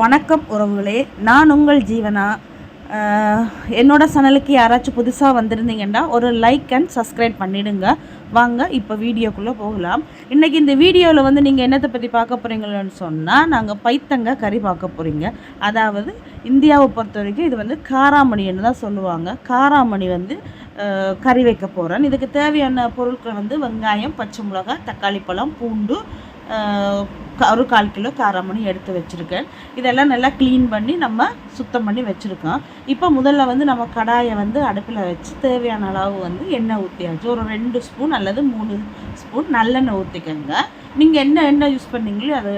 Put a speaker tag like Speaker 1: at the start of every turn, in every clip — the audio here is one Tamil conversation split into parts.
Speaker 1: வணக்கம் உறவுகளே. நான் உங்கள் ஜீவனா? என்னோடய என்னோட சேனலுக்கு யாராச்சும் புதுசாக வந்திருந்தீங்கன்னா ஒரு லைக் அண்ட் சப்ஸ்கிரைப் பண்ணிடுங்க. வாங்க இப்போ வீடியோக்குள்ளே போகலாம். இன்றைக்கி இந்த வீடியோவில் வந்து நீங்கள் என்னத்தை பற்றி பார்க்க போகிறீங்கன்னு சொன்னால் நாங்கள் பைத்தங்க கறி பார்க்க போகிறீங்க அதாவது இந்தியாவை பொறுத்த வரைக்கும் இது வந்து காராமணின்னு தான் சொல்லுவாங்க. காராமணி வந்து கறி வைக்க போகிறேன் இதுக்கு தேவையான பொருட்கள் வந்து வெங்காயம் பச்சை மிளகாய் தக்காளி பழம் பூண்டு ஒரு கால் கிலோ காராமணி எடுத்து வச்சுருக்கேன். இதெல்லாம் நல்லா க்ளீன் பண்ணி நம்ம சுத்தம் பண்ணி வச்சுருக்கோம். இப்போ முதல்ல வந்து நம்ம கடாயை வந்து அடுப்பில் வச்சு தேவையான அளவு வந்து எண்ணெய் ஊற்றியாச்சு ஒரு ரெண்டு ஸ்பூன் அல்லது மூணு ஸ்பூன் நல்லெண்ணெய் ஊற்றிக்கோங்க நீங்கள் என்ன எண்ணெய் யூஸ் பண்ணீங்களோ அதை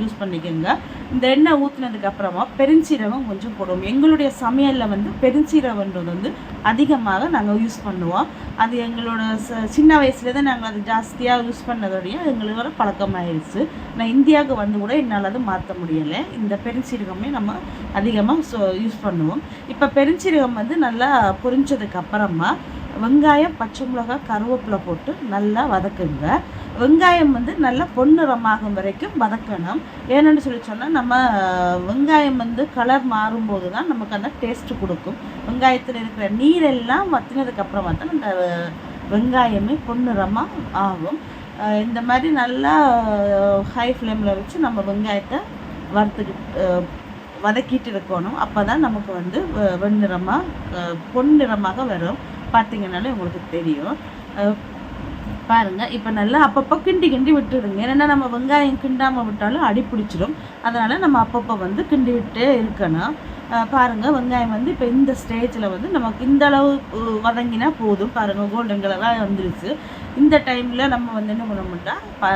Speaker 1: யூஸ் பண்ணிக்கோங்க. இந்த எண்ணெய் ஊற்றினதுக்கப்புறமா பெருஞ்சீரகம் கொஞ்சம் போடுவோம். எங்களுடைய சமையலில் வந்து பெருஞ்சீரகன்றது வந்து அதிகமாக நாங்கள் யூஸ் பண்ணுவோம். அது எங்களோட ச சின்ன வயசுலேருந்து நாங்கள் அது ஜாஸ்தியாக யூஸ் பண்ணதோடைய எங்களோட பழக்கமாயிருச்சு. நான் இந்தியாவுக்கு வந்து கூட என்னால் அது மாற்ற முடியலை. இந்த பெருஞ்சீரகமே நம்ம அதிகமாக யூஸ் பண்ணுவோம். இப்போ பெருஞ்சீரகம் வந்து நல்லா பொரிஞ்சதுக்கப்புறமா வெங்காயம் பச்சை மிளகாய் கருவேப்பிலை போட்டு நல்லா வதக்குங்க. வெங்காயம் வந்து நல்லா பொன்னிறமாகும் வரைக்கும் வதக்கணும். ஏன்னு சொல்லி சொன்னால் நம்ம வெங்காயம் வந்து கலர் மாறும்போது தான் நமக்கு அந்த டேஸ்ட்டு கொடுக்கும். வெங்காயத்தில் இருக்கிற நீரெல்லாம் வத்தினதுக்கப்புறமா தான் அந்த வெங்காயமே பொன்னிறமாக ஆகும். இந்த மாதிரி நல்லா ஹை ஃப்ளேமில் வச்சு நம்ம வெங்காயத்தை வறுத்துக்கிட்டு வதக்கிட்டு இருக்கணும். அப்போ தான் நமக்கு வந்து வெண்ணிறமாக பொன்னிறமாக வரும். பார்த்தீங்கன்னாலே உங்களுக்கு தெரியும். பாருங்கள் இப்போ நல்லா அப்பப்போ கிண்டி கிண்டி விட்டுடுங்க. ஏன்னா நம்ம வெங்காயம் கிண்டாமல் விட்டாலும் அடி பிடிச்சிடும் அதனால் நம்ம அப்பப்போ வந்து கிண்டி விட்டே இருக்கணும். பாருங்கள் வெங்காயம் வந்து இப்போ இந்த ஸ்டேஜில் வந்து நமக்கு இந்த அளவு வதங்கினா போதும். பாருங்கள் கோல்டன் கலராக வந்துருச்சு. இந்த டைமில் நம்ம வந்து என்ன பண்ணோம்னா ப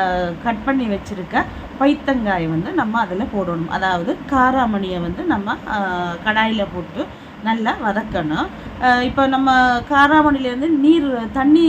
Speaker 1: கட் பண்ணி வச்சுருக்க பைத்தங்காயை வந்து நம்ம அதில் போடணும். அதாவது காராமணியை வந்து நம்ம கடாயில் போட்டு நல்லா வதக்கணும். இப்போ நம்ம காராமணிலேருந்து நீர் தண்ணி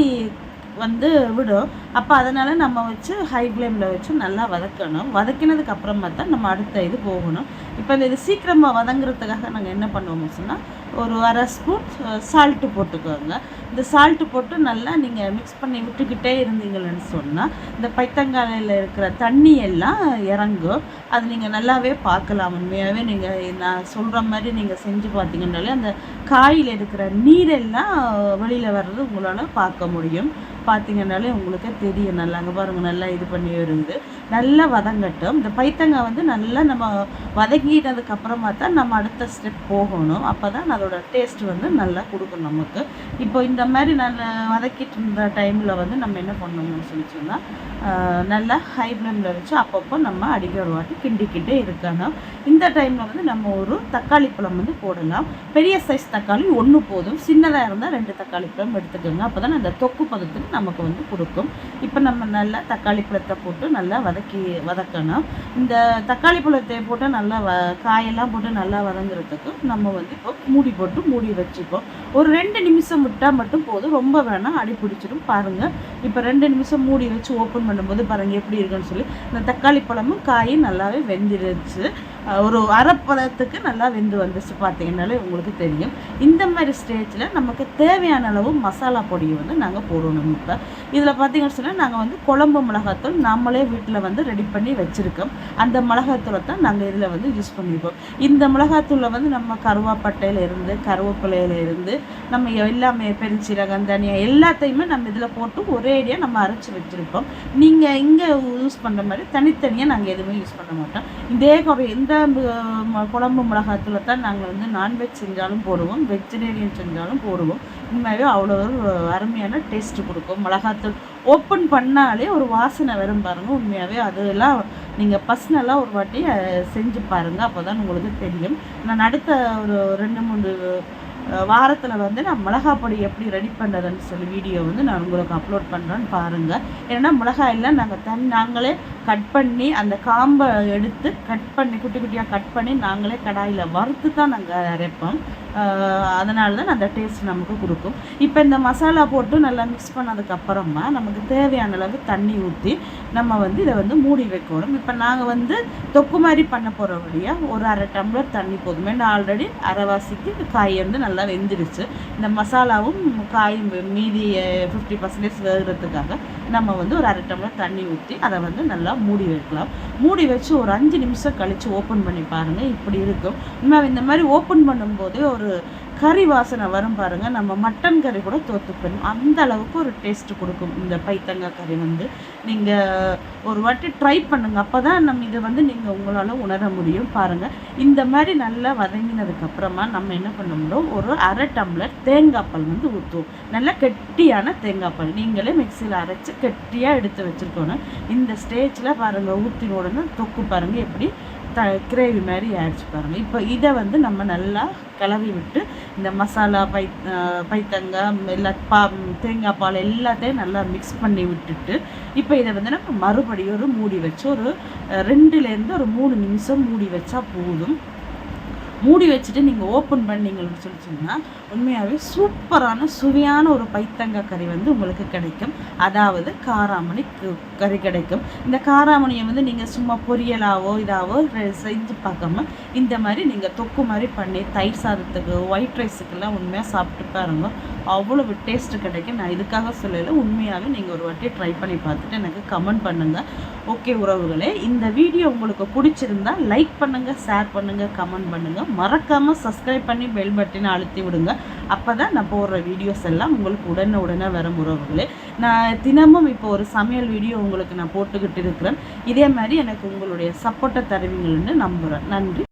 Speaker 1: வந்து விடும். அப்போ அதனால் நம்ம வச்சு ஹை ஃப்ளேமில் வச்சு நல்லா வதக்கணும். வதக்கினதுக்கு அப்புறமா தான் நம்ம அடுத்த இது போகணும். இப்போ இந்த இது சீக்கிரமாக வதங்குறதுக்காக நாங்கள் என்ன பண்ணுவோம் சொன்னால் ஒரு அரை ஸ்பூன் சால்ட்டு போட்டுக்கோங்க. இந்த சால்ட்டு போட்டு நல்லா நீங்கள் மிக்ஸ் பண்ணி விட்டுக்கிட்டே இருந்தீங்கன்னு சொன்னால் இந்த பைத்தங்காலையில் இருக்கிற தண்ணி எல்லாம் இறங்கும். அது நீங்கள் நல்லாவே பார்க்கலாம். உண்மையாகவே நீங்கள் நான் சொல்கிற மாதிரி நீங்கள் செஞ்சு பார்த்தீங்கன்னாலே அந்த காயில் இருக்கிற நீரெல்லாம் வெளியில் வர்றது உங்களால் பார்க்க முடியும். பார்த்தீங்கன்னாலே உங்களுக்கு தெரியும். நல்லா அங்கே பாருங்கள் நல்லா இது பண்ணி வருது நல்லா வதங்கட்டும் இந்த பைத்தங்காய் வந்து நல்லா நம்ம வதங்கிட்டதுக்கு அப்புறமா தான் நம்ம அடுத்த ஸ்டெப் போகணும். அப்போ தான் அதோட டேஸ்ட் வந்து நல்லா கொடுக்கும் நமக்கு. இப்போ இந்த மாதிரி நல்லா வதக்கிட்டு இருந்த டைமில் வந்து நம்ம என்ன பண்ணணும்னு சொல்லி சொன்னால் நல்லா ஹை ஃப்ளேமில் வச்சு அப்பப்போ நம்ம அடிக்க ஒரு வாட்டி கிண்டிக்கிட்டே இருக்கணும். இந்த டைமில் வந்து நம்ம ஒரு தக்காளி பழம் வந்து போடலாம். பெரிய சைஸ் தக்காளி ஒன்று போதும். சின்னதாக இருந்தால் ரெண்டு தக்காளி பழம் எடுத்துக்கோங்க. அப்போ தான் அந்த தொக்கு பதத்துக்கு நமக்கு வந்து கொடுக்கும். இப்போ நம்ம நல்லா தக்காளி பழத்தை போட்டு நல்லா வதக்கி வதக்கணும். இந்த தக்காளி பழத்தை போட்டு நல்லா வ காயெல்லாம் போட்டு நல்லா வதங்குறதுக்கு நம்ம வந்து இப்போ மூடி போட்டு மூடி வச்சுப்போம். ஒரு ரெண்டு நிமிஷம் விட்டால் மட்டும் போதும். ரொம்ப வேணாம் அடி பிடிச்சிடும். பாருங்கள் இப்போ ரெண்டு நிமிஷம் மூடி வச்சு ஓப்பன் பண்ணும்போது பாருங்கள் எப்படி இருக்குன்னு சொல்லி இந்த தக்காளி பழமும் காயும் நல்லாவே வெந்துருச்சு. ஒரு அரைப்பதத்துக்கு நல்லா வெந்து வந்துச்சு பார்த்தீங்கன்னாலே உங்களுக்கு தெரியும். இந்த மாதிரி ஸ்டேஜில் நமக்கு தேவையான அளவு மசாலா பொடியை வந்து நாங்கள் போடணும் இப்போ. இதில் பார்த்தீங்கன்னு சொன்னால் நாங்கள் வந்து குழம்பு மிளகாத்தூள் நம்மளே வீட்டில் வந்து ரெடி பண்ணி வச்சுருக்கோம். அந்த மிளகாத்தூளை தான் நாங்கள் இதில் வந்து யூஸ் பண்ணிப்போம். இந்த மிளகாத்தூளில் வந்து நம்ம கருவாப்பட்டையில் இருந்து கருவேப்பிலையில இருந்து நம்ம எல்லாமே பெருஞ்சீரகம் தனியாக எல்லாத்தையுமே நம்ம இதில் போட்டு ஒரேடியாக நம்ம அரைச்சி வச்சுருப்போம். நீங்கள் இங்கே யூஸ் பண்ணுற மாதிரி தனித்தனியாக நாங்கள் எதுவுமே யூஸ் பண்ண மாட்டோம். இதே குறை இந்த ம- குழம்பு மிளகாத்தூளை தான் நாங்கள் வந்து நான்வெஜ் செஞ்சாலும் போடுவோம் வெஜிடேரியன் செஞ்சாலும் போடுவோம். உண்மையாகவே அவ்வளோ ஒரு அருமையான டேஸ்ட் கொடுக்கும். மிளகாத்தூள் ஓப்பன் பண்ணாலே ஒரு வாசனை வரும் பாருங்கள் உண்மையாகவே அதெல்லாம் நீங்கள் பர்சனலாக ஒரு வாட்டி செஞ்சு பாருங்கள் அப்போ தான் உங்களுக்கு தெரியும். நான் அடுத்த ஒரு ரெண்டு மூணு வாரத்தில் வந்து நான் மிளகா பொடி எப்படி ரெடி பண்ணுறதுன்னு சொல்லி வீடியோ வந்து நான் உங்களுக்கு அப்லோட் பண்ணுறேன்னு பாருங்கள் ஏன்னா மிளகாயெல்லாம் நாங்கள் தன் நாங்களே கட் பண்ணி அந்த காம்பை எடுத்து கட் பண்ணி குட்டி குட்டியாக கட் பண்ணி நாங்களே கடாயில் வறுத்து தான் நாங்கள் அரைப்போம். அதனால தான் அந்த டேஸ்ட் நமக்கு கொடுக்கும். இப்போ இந்த மசாலா போட்டு நல்லா மிக்ஸ் பண்ணதுக்கப்புறமா நமக்கு தேவையான அளவு தண்ணி ஊற்றி நம்ம வந்து இதை வந்து மூடி வைக்கணும். இப்போ நாங்கள் வந்து தொக்கு மாதிரி பண்ண போகிற வழியாக ஒரு அரை டம்ளர் தண்ணி போதும். நான் ஆல்ரெடி அரைவாசிக்கு காய் வந்து நல்லா வெந்துருச்சு. இந்த மசாலாவும் காய் மீதி ஃபிஃப்டி பர்சன்டேஜ் வேகிறதுக்காக நம்ம வந்து ஒரு அரை டம்ளர் தண்ணி ஊற்றி அதை வந்து நல்லா வைக்கலாம் மூடி வைக்கலாம். மூடி வச்சு ஒரு அஞ்சு நிமிஷம் கழித்து ஓப்பன் பண்ணி பாருங்கள் இப்படி இருக்கும். இந்த மாதிரி ஓப்பன் பண்ணும்போதே ஒரு கறி வாசனை வரும் பாருங்கள் நம்ம மட்டன் கறி கூட தோற்று போயிடும் அந்த அளவுக்கு ஒரு டேஸ்ட்டு கொடுக்கும் இந்த பைத்தங்காய் கறி வந்து. நீங்கள் ஒரு வாட்டி ட்ரை பண்ணுங்க. அப்போ தான் நம்ம இதை வந்து நீங்கள் உங்களால் உணர முடியும் பாருங்கள் இந்த மாதிரி நல்லா வதங்கினதுக்கப்புறமா நம்ம என்ன பண்ண முடியும் ஒரு அரை டம்ளர் தேங்காய் பால் வந்து ஊற்றுவோம் நல்லா கெட்டியான தேங்காய் பால். நீங்களே மிக்சியில் அரைச்சி கெட்டியாக எடுத்து வச்சுருக்கணும். இந்த ஸ்டேஜில் பாருங்கள் ஊற்றின உடனே தொக்கு பாருங்கள் எப்படி த கிரேவி மாதிரி ஆயிடுச்சு பாருங்கள் இப்போ இதை வந்து நம்ம நல்லா கிளறி விட்டு இந்த மசாலா பை பைத்தங்காய் எல்லா பா தேங்காய் பால் எல்லாத்தையும் நல்லா மிக்ஸ் பண்ணி விட்டுட்டு இப்போ இதை வந்து நம்ம மறுபடியும் ஒரு மூடி வச்சு ஒரு ரெண்டுலேருந்து ஒரு மூணு நிமிஷம் மூடி வச்சா போதும். மூடி வச்சுட்டு நீங்கள் ஓப்பன் பண்ணீங்கன்னு சொல்லிச்சிங்கன்னா உண்மையாகவே சூப்பரான சுவையான ஒரு பைத்தங்காய் கறி வந்து உங்களுக்கு கிடைக்கும். அதாவது காராமணி கு- கறி கிடைக்கும். இந்த காராமணியை வந்து நீங்கள் சும்மா பொரியலாவோ இதாவோ செஞ்சு பார்க்காம இந்த மாதிரி நீங்கள் தொக்கு மாதிரி பண்ணி தயிர் சாதத்துக்கு ஒயிட் ரைஸுக்கெல்லாம் உண்மையாக சாப்பிட்டு பாருங்க. அவ்வளவு டேஸ்ட் கிடைக்கும். நான் இதுக்காக சொல்லலை. உண்மையாகவே நீங்கள் ஒரு வாட்டி ட்ரை பண்ணி பார்த்துட்டு எனக்கு கமெண்ட் பண்ணுங்கள் ஓகே உறவுகளே இந்த வீடியோ உங்களுக்கு பிடிச்சிருந்தா லைக் பண்ணுங்கள் ஷேர் பண்ணுங்கள் கமெண்ட் பண்ணுங்கள் மறக்காமல் சப்ஸ்கிரைப் பண்ணி பெல் பட்டனை அழுத்தி விடுங்க. அப்போ தான் நான் போடுற வீடியோஸ் எல்லாம் உங்களுக்கு உடனே உடனே வரும் உறவுகளே. நான் தினமும் இப்போ ஒரு சமையல் வீடியோ உங்களுக்கு நான் போட்டுக்கிட்டு இருக்கிறேன். இதே மாதிரி எனக்கு உங்களுடைய சப்போர்ட்டை தருவீங்கள்னு நம்புகிறேன் நன்றி.